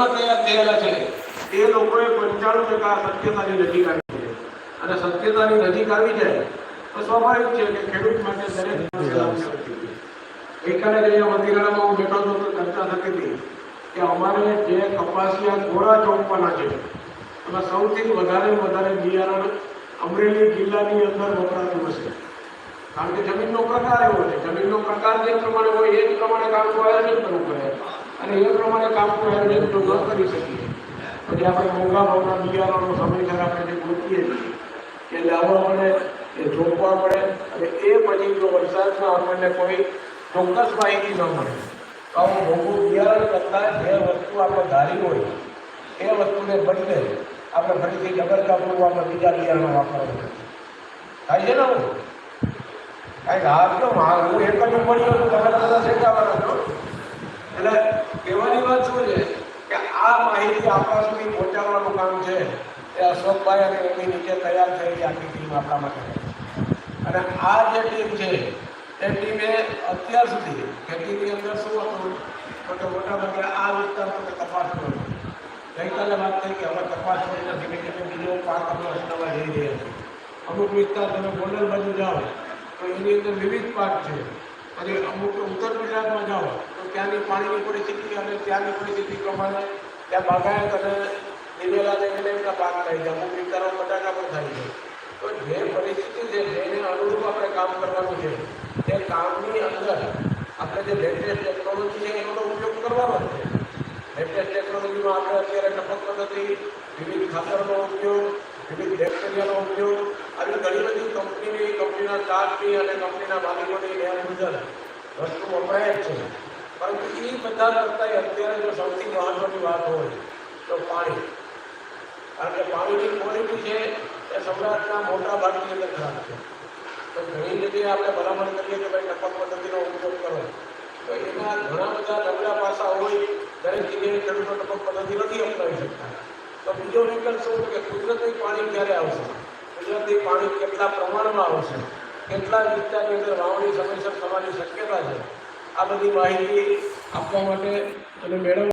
વિજ્ઞાનમાં તૈયાર થયેલા છે. એ લોકોએ પંચાણું ટકા સત્યતાની નજીક આવી છે. અને સત્યતાની નજીક આવી જાય તો સ્વાભાવિક છે કે ખેડૂત માટે દરેક એકાને લાભ થતી હોય. ગઈકાલે જ અહીંયા મંદિરામાં હું બેઠો હતો તો ચર્ચા થતી હતી કે અમારે જે કપાસિયા ઘોડા ચોંપવાના છે, એમાં સૌથી વધારે વધારે બિયારણ અમરેલી જિલ્લાની અંદર વપરાતું હશે. કારણ કે જમીનનો પ્રકાર એવો છે. જમીનનો પ્રકાર જે પ્રમાણે હોય એ જ પ્રમાણે કામનું આયોજન કરવું પડે. અને એ પ્રમાણે કામનું આયોજન જો ન કરી શકીએ. પછી આપણે મોંઘા ભાવના બિયારણનો સમયસર આપણે જે ગોતીએ છીએ, એ લાવવા પડે, એ જોપવા પડે, અને એ પછી જો વરસાદમાં આપણને કોઈ ચોક્કસ માહિતી ન મળે, તો આવું મોંઘું બિયારણ કરતાં જે વસ્તુ આપણે ધારી હોય, એ વસ્તુને બદલે આપણે ફરીથી કાપડું આપણે બીજા બિયારણ વાપરવા થાય છે ને કાંઈક હાથ તો હું એક જ પડ્યો છું તમે બધા શેકાવાના છો એટલે કહેવાની વાત શું છે કે આ માહિતી આપણા સુધી પહોંચાડવાનું કામ છે એ અશોકભાઈ અને એમની નીચે તૈયાર થયેલી આખી ટીમ આપણા માટે. અને આ જે ટીમ છે, એ ટીમે અત્યાર સુધી ખેતીની અંદર શું હતું? તો કે મોટા ભાગે આ વિસ્તાર પર તપાસ કરો. ગઈકાલે વાત થઈ કે હવે તપાસ કરીને ધીમે ધીમે બીજો પાક અમે અપનાવવા જઈ રહ્યા છીએ. અમુક વિસ્તાર તમે ગોંડલ બાજુ જાઓ, તો એની અંદર વિવિધ પાક છે. અને અમુક ઉત્તર ગુજરાતમાં જાઓ, તો ત્યાંની પાણીની પરિસ્થિતિ અને ત્યાંની પરિસ્થિતિ પ્રમાણે ત્યાં બાગાયત અને દિવેલા અને એમના પાક થાય છે. અમુક વિસ્તારો બટાકા પણ થાય છે. તો જે પરિસ્થિતિ છે, એને અનુરૂપ આપણે કામ કરવાનું છે. તે કામની અંદર આપણે જે લેટેસ્ટ ટેકનોલોજી છે, એનો ઉપયોગ કરવાનો છે. લેટેસ્ટ ટેકનોલોજીમાં આપણે અત્યારે ટપક પદ્ધતિ, વિવિધ ખાતરનો ઉપયોગ, વિવિધ બેક્ટેરિયાનો ઉપયોગ, આવી ઘણી બધી કંપનીની, કંપનીના સ્ટાફની અને કંપનીના માલિકોની નિયમ વસ્તુ વપરાય છે. પરંતુ એ બધા કરતાં અત્યારે જો સૌથી મહત્વની વાત હોય તો પાણી. કારણ કે પાણીની ક્વોલિટી છે એ સૌરાષ્ટ્રના મોટા ભાગની અંદર ખરાબ છે. તો ઘણી જગ્યાએ આપણે ભલામણ કરીએ કે ભાઈ ટપક પદ્ધતિનો ઉપયોગ કરો. તો એના ઘણા બધા નબળા પાસા હોય, દરેક જગ્યાએ ખેડૂતો ટપક પદ્ધતિ નથી અપનાવી શકતા. તો બીજો વિકલ્પ શું કે કુદરતી પાણી ક્યારે આવશે? કુદરતી પાણી કેટલા પ્રમાણમાં આવશે? કેટલા વિસ્તારની અંદર વાવણી સમયસર થવાની શક્યતા છે? આ બધી માહિતી આપવા માટે અને મેળવવા